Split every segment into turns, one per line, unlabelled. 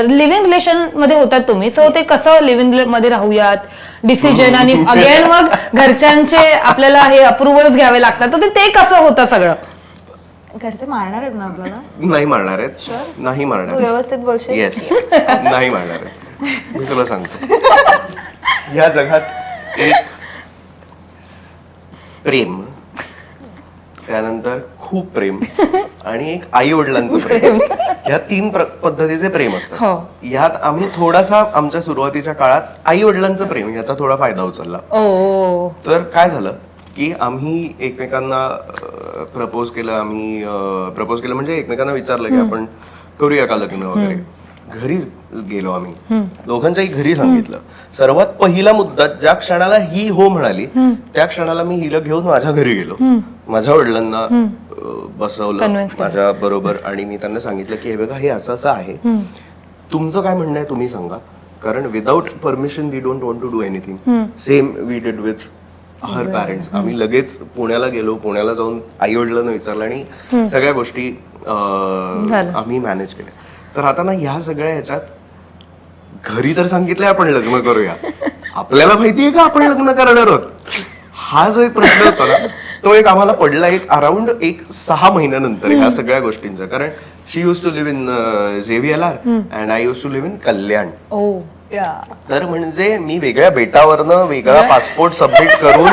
Living रिलेशनमध्ये होतात तुम्ही. So ते कसं लिव्हिंगमध्ये राहूयात? डिसिजन आणि अगेन मग घरच्यांचे आपल्याला हे अप्रुव्हल्स घ्यावे लागतात. तर ते- ते कसं होतं सगळं?
घरचे मारणार आहेत ना आपल्याला?
नाही मारणार आहेत. नाही मारणार
तू व्यवस्थित बोलशील?
येस नाही मारणार आहेत. मी तुला सांगतो. या जगात एक प्रेम त्यानंतर खूप प्रेम. आणि एक आई वडिलांचं प्रेम. या तीन प्र- पद्धतीचे प्रेम
हो.
असतात यात आम्ही थोडासा आमच्या सुरुवातीच्या काळात आई वडिलांचं प्रेम याचा थोडा फायदा उचलला.
ओ.
तर काय झालं की आम्ही एकमेकांना प्रपोज केलं आम्ही प्रपोज केलं. म्हणजे एकमेकांना विचारलं की आपण करूया का लग्न वगैरे. घरी गेलो आम्ही. दोघांच्याही घरी सांगितलं. सर्वात पहिला मुद्दा ज्या क्षणाला ही हो म्हणाली त्या क्षणाला मी हिला घेऊन माझ्या घरी गेलो. माझ्या वडिलांना बसवलं. माझ्या बरोबर. आणि मी त्यांना सांगितलं की हे बघा हे असं असं आहे. तुमचं काय म्हणणं आहे तुम्ही सांगा. कारण without permission we don't want to do anything same we did with her parents आम्ही लगेच पुण्याला गेलो. पुण्याला जाऊन आई वडिलांना विचारलं आणि सगळ्या गोष्टी. आम्ही मॅनेज केल्या. तर आता ना ह्या सगळ्या ह्याच्यात घरी तर सांगितलंय आपण लग्न करूया. आपल्याला माहितीये का आपण लग्न करणार आहोत? हा जो एक प्रश्न होता ना तो एक आम्हाला पडला एक अराउंड एक सहा महिन्यानंतर ह्या सगळ्या गोष्टींचा. कारण she used to live in JVLR and I used to live in Kalyan
ओ
तर म्हणजे मी वेगळ्या बेटावरनं वेगळा पासपोर्ट सबमिट करून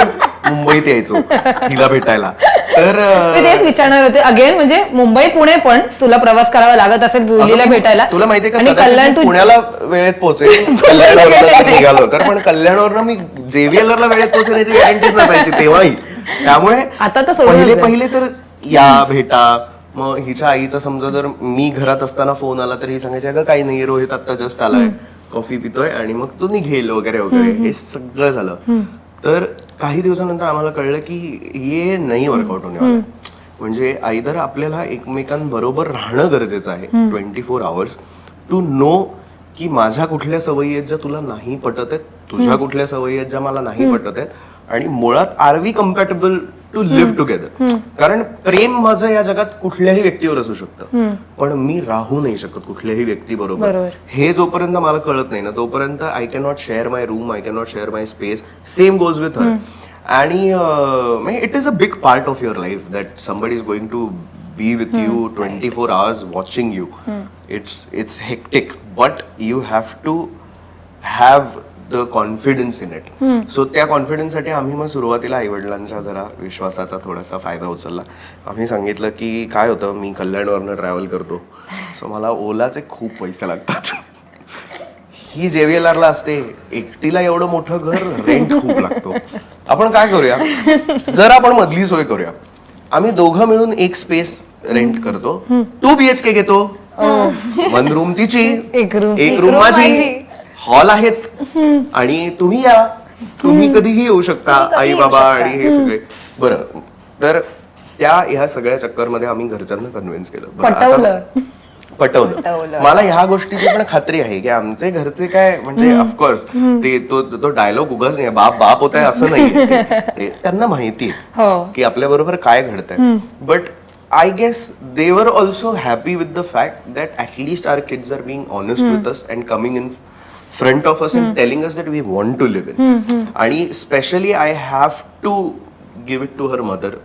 मुंबईत यायचो तिला भेटायला. तर
मी तेच विचारणार होते. अगेन म्हणजे मुंबई पुणे पण तुला प्रवास करावा लागत असेल जुलीला भेटायला.
तुला माहितीये का
आणि
कदाचित
कल्याण
मी
टू
पुण्याला वेळेत पोहोचेल कल्याणवरनं निघालो तर पण कल्याणवरनं मी जेव्हीएलला वेळेत पोहोचण्याची गॅरंटीच नसायची तेव्हाही. त्यामुळे
आता तर सोडूनच
पहिले
दे.
पहिले तर या भेटा. मग हिच्या आईचा समजा जर मी घरात असताना फोन आला तर ही सांगायची अगं काही नाही रोहित आता जस्ट आलाय. कॉफी पितोय आणि मग तो निघेल वगैरे वगैरे. हे सगळं झालं. तर काही दिवसानंतर आम्हाला कळलं की हे नाही वर्कआउट होणे. म्हणजे आईदर आपल्याला एकमेकांबरोबर राहणं गरजेचं आहे twenty four hours to know की माझ्या कुठल्या सवयी आहेत ज्या तुला नाही पटत आहेत तुझ्या कुठल्या सवयी आहेत ज्या मला नाही पटत आहेत आणि मुळात are we compatible to live together कारण प्रेम माझं या जगात कुठल्याही व्यक्तीवर असू शकतं. पण मी राहू नाही शकत कुठल्याही व्यक्ती बरोबर. हे जोपर्यंत मला कळत नाही ना तोपर्यंत I can not share my room I can not share my space same goes with her आणि it is a big part of your life that somebody is going to be with you twenty four hours watching you it's it's hectic but you have to have the confidence in it so त्या कॉन्फिडन्ससाठी आम्ही मग सुरुवातीला आई वडिलांच्या जरा विश्वासाचा थोडासा फायदा उचलला. आम्ही सांगितलं की काय होतं? मी कल्याणवरनं ट्रॅव्हल करतो. सो मला ओलाचे खूप पैसे लागतात. ही JVLR ला असते. एकटीला एवढं मोठं घर रेंट खूप लागतो. आपण काय करूया? जर आपण मधली सोय करूया. आम्ही दोघं मिळून एक स्पेस रेंट करतो. टू बीएचके घेतो. वन रूम तिची
एक
रूम माझी. हॉल आहेच. आणि तुम्ही या. तुम्ही कधीही येऊ शकता आई बाबा. आणि हे सगळे. बरं. तर त्या ह्या सगळ्या चक्करमध्ये आम्ही घरच्यांना कन्व्हिन्स केलं. बरं, आता-
पटवलं.
पटवलं.
पटवलं.
मला ह्या गोष्टीची पण खात्री आहे की आमचे घरचे काय म्हणजे ऑफकोर्स ते तो तो डायलॉग उगाच नाही. बाप बाप होत आहे असं नाही. ते त्यांना माहिती आहे
हो.
की आपल्या बरोबर काय घडतंय. But I guess they were also happy with the fact that at least our kids are being honest with us and coming in front of us telling us that we want to live in आणि specially I have to give it to her mother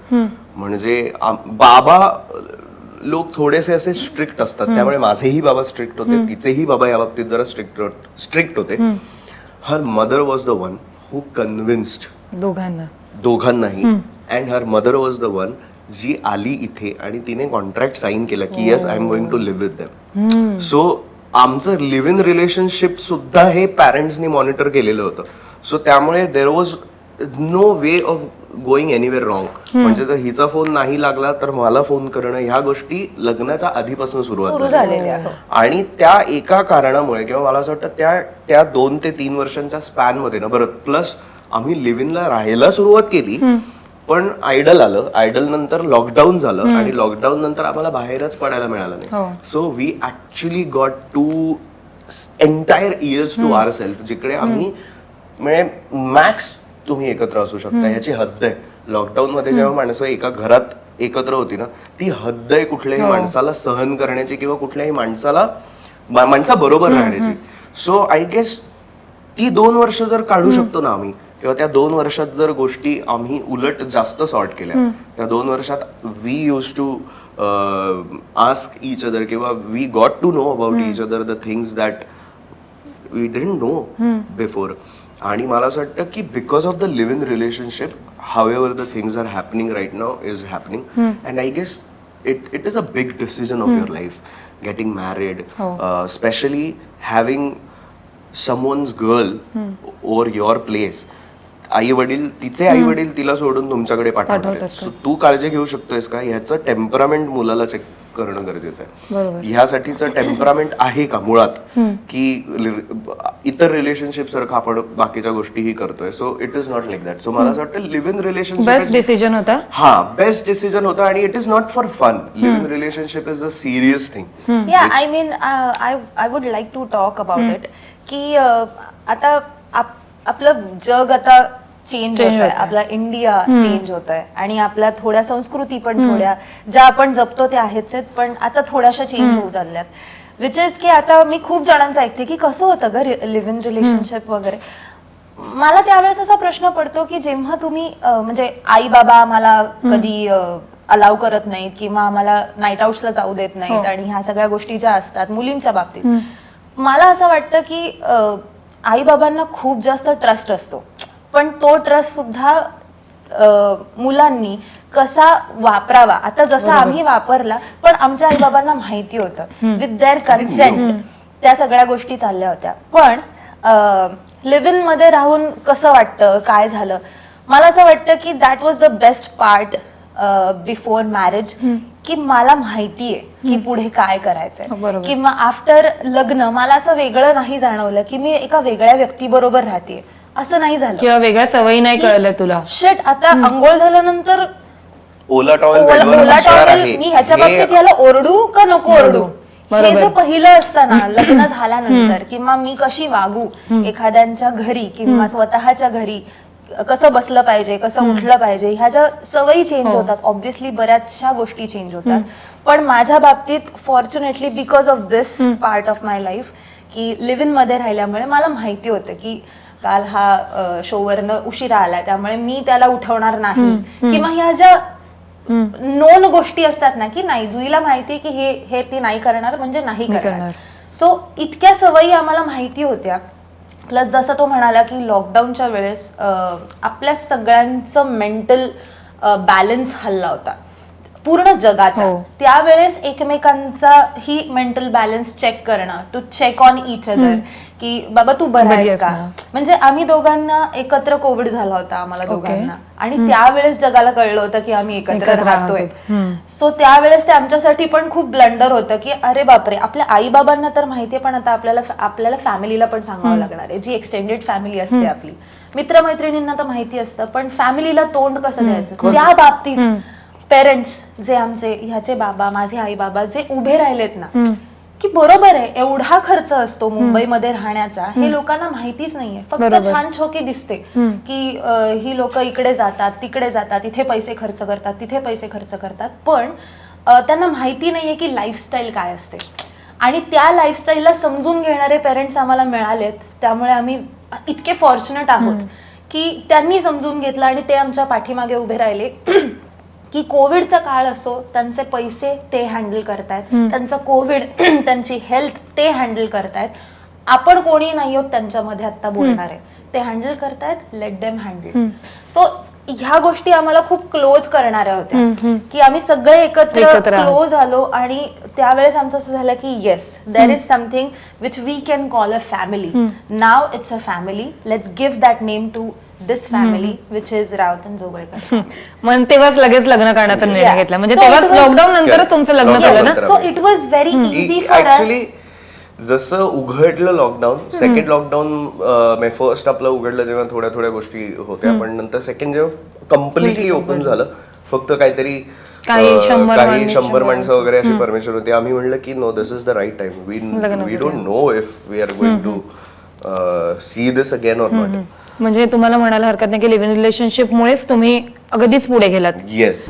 म्हणजे आम- बाबा लोक थोडेसे असे strict असतात. त्यामुळे माझेही बाबा स्ट्रिक्ट होते. तिचेही बाबा या बाबतीत जरा स्ट्रिक्ट स्ट्रिक्ट होते. Her mother was the one who convinced
दोघांना.
दोघांनाही. And her mother was the one जी आली इथे आणि तिने कॉन्ट्रॅक्ट साईन केला की yes I am going to live with them so आमचं लिव्ह इन रिलेशनशिप सुद्धा हे पॅरेंट्सनी मॉनिटर केलेलं होतं. सो त्यामुळे there was no way of going anywhere wrong म्हणजे जर हिचा फोन नाही लागला तर मला फोन करणं ह्या गोष्टी लग्नाच्या आधीपासून सुरुवात आणि त्या एका कारणामुळे किंवा मला असं वाटतं त्या त्या दोन ते तीन वर्षांच्या स्पॅनमध्ये ना बरं प्लस आम्ही लिव्हिनला राहायला सुरुवात केली. पण आयडल आलं आयडल नंतर लॉकडाऊन झालं आणि लॉकडाऊन नंतर आम्हाला बाहेरच पडायला मिळालं
हो.
नाही so we actually got two entire years to our self जिकडे आम्ही म्हणजे मॅक्स तुम्ही एकत्र असू शकता याची हद्द आहे. लॉकडाऊन मध्ये जेव्हा माणसं एका घरात एकत्र होती ना ती हद्द आहे कुठल्याही माणसाला सहन करण्याची किंवा कुठल्याही माणसाला माणसा बरोबर राहण्याची. सो आय गेस ती दोन वर्ष जर काढू शकतो ना आम्ही किंवा त्या दोन वर्षात जर गोष्टी आम्ही उलट जास्त सॉर्ट केल्या त्या दोन वर्षात we used to ask each other किंवा we got to know about each other the things that we didn't know before आणि मला असं वाटतं की because of the live in relationship whatever the things are happening right now is happening and I guess it it is a big decision of your life getting married specially having someone's girl over your place आई वडील तिचे आई वडील तिला सोडून तुमच्याकडे पाठवतात. तू काळजी घेऊ शकतोयस का? ह्याचं टेम्परामेंट मुलाला चेक करणं गरजेचं आहे.
बरोबर.
ह्यासाठीचं टेम्परामेंट आहे का मुळात? की इतर रिलेशनशिप सारखं आपण बाकीच्या गोष्टीही करतोय. So it is not like that so मला असं वाटतं live in
best
relationship
decision होता?
हा बेस्ट डिसिजन होता आणि it is not for fun live in relationship is a serious thing
yeah I mean I I would like to talk about it की uh, आता आप- आपलं जग आता चेंज होत आहे. आपला इंडिया चेंज होत आहे आणि आपल्या थोड्या संस्कृती पण थोड्या ज्या आपण जपतो त्या आहेच आहेत पण आता थोड्याशा चेंज होऊ चालल्यात. विच इज की आता मी खूप जणांचं ऐकते की कसं होतं ग लिव्ह इन रिलेशनशिप वगैरे. मला त्यावेळेस असा प्रश्न पडतो की जेव्हा तुम्ही म्हणजे आई बाबा मला कधी अलाव करत नाहीत किंवा आम्हाला नाईट आउट्सला जाऊ देत नाहीत आणि ह्या सगळ्या गोष्टी ज्या असतात मुलींच्या बाबतीत मला असं वाटतं की आई बाबांना खूप जास्त ट्रस्ट असतो. पण तो ट्रस्ट सुद्धा मुलांनी कसा वापरावा? आता जसा आम्ही वापरला पण आमच्या आई बाबांना माहिती होतं. विथ देअर कन्सेंट त्या सगळ्या गोष्टी चालल्या होत्या. पण लिव्ह इनमध्ये राहून कसं वाटतं? काय झालं? मला असं वाटतं की that was the best part before marriage की मला माहितीये की पुढे काय करायचंय.
बरोबर.
किंवा आफ्टर लग्न मला असं वेगळं नाही जाणवलं की मी एका वेगळ्या व्यक्तीबरोबर राहते असं नाही झालं.
किंवा वेगळ्या सवयी नाही कळलं तुला?
शेट आता आंघोळ झाल्यानंतर
ओला टॉवेल
ओला
बेडवर
ओला
हुशार
टॉवेल
आहे.
मी ह्याच्या
हे
बाबतीत ह्याला ओरडू का नको ओरडू. हे
बरोबर.
जे पहिलं असतं ना लग्न झाल्यानंतर किंवा मी कशी वागू एखाद्यांच्या घरी किंवा स्वतःच्या घरी कसं बसलं पाहिजे कसं उठलं पाहिजे ह्या ज्या सवयी चेंज
हो.
होतात ऑब्व्हियसली बऱ्याचशा गोष्टी चेंज होतात. पण माझ्या बाबतीत fortunately because of this part of my life की लिव्ह इनमध्ये राहिल्यामुळे मला माहिती होतं की काल हा शोवरनं उशिरा आलाय त्यामुळे मी त्याला उठवणार नाही. किंवा ह्या ज्या नोन गोष्टी असतात ना की नाही जुईला माहिती की हे हे ती नाही करणार म्हणजे नाही करणार. सो इतक्या सवयी आम्हाला माहिती होत्या. प्लस जसं तो म्हणाला की लॉकडाऊनच्या वेळेस आपल्या सगळ्यांचं मेंटल बॅलन्स हल्ला होता. पूर्ण जगाचा.
हो.
त्यावेळेस एकमेकांचा ही मेंटल बॅलन्स चेक करणं to check on each other की बाबा तू बरा
बरी
आहेस
आहेस
का?
ना?
म्हणजे आम्ही दोघांना एकत्र कोविड झाला होता आम्हाला. दोघांना. आणि त्यावेळेस जगाला कळलं होतं की आम्ही एकत्र
एकत्र
राहतोय.
हम्म.
सो त्यावेळेस ते आमच्यासाठी पण खूप ब्लंडर होतं की अरे बापरे आपल्या आई बाबांना तर माहितीये पण आता आपल्याला आपल्याला फॅमिलीला पण सांगावं लागणार आहे. जी एक्सटेंडेड फॅमिली असते आपली. मित्रमैत्रिणींना तर माहिती असतं पण फॅमिलीला तोंड कसं द्यायचं? त्या बाबतीत पेरेंट्स जे आमचे ह्याचे बाबा माझे आई बाबा जे उभे राहिलेत ना की बरोबर आहे एवढा खर्च असतो मुंबईमध्ये राहण्याचा हे लोकांना माहितीच नाहीये. फक्त. छान छोकी दिसते की अं, ही लोक इकडे जातात तिकडे जातात इथे पैसे खर्च करतात तिथे पैसे खर्च करतात. पण अं, त्यांना माहिती नाहीये की लाईफस्टाईल काय असते. आणि त्या लाईफस्टाईलला समजून घेणारे पेरेंट्स आम्हाला मिळालेत. त्यामुळे आम्ही इतके फॉर्च्युनेट आहोत की त्यांनी समजून घेतलं आणि ते आमच्या पाठीमागे उभे राहिले. की कोविडचा काळ असो त्यांचे पैसे ते हँडल करतायत. त्यांचं कोविड त्यांची हेल्थ ते हँडल करतायत. आपण कोणी नाही आहोत त्यांच्यामध्ये आता बोलणार आहे. ते हँडल करतायत लेट देम हँडल सो ह्या गोष्टी आम्हाला खूप क्लोज करणाऱ्या होत्या. की आम्ही सगळे एकत्र. क्लोज आलो आणि त्यावेळेस आमचं असं झालं की yes there is something which we can call a family now it's a family let's give that name to this family which is Rawat and Joglekar
मग तेव्हाच लगेच लग्न करण्याचा निर्णय
Yeah.
घेतला. म्हणजे
So
तेव्हाच
was-
लॉकडाऊन नंतरच तुमचं लग्न
Lockdown
झालं ना?
नंतर.
So it was very easy for
actually जसं उघडलं लॉकडाऊन सेकंड लॉकडाऊन फर्स्ट आपलं उघडलं जेव्हा थोड्या थोड्या गोष्टी होत्या पण नंतर सेकंड जेव्हा कम्प्लिटली ओपन झालं. फक्त काहीतरी
काही
अं,
शंभर
काही
माणसं,
शंभर माणसं वगैरे अशी परमिशन होती. आम्ही म्हणलं की no this is the right time we we don't know if we are going to see this again or not
म्हणजे तुम्हाला म्हणायला हरकत नाही की लिव्ह इन तुम्ही अगदीच पुढे गेलात.
येस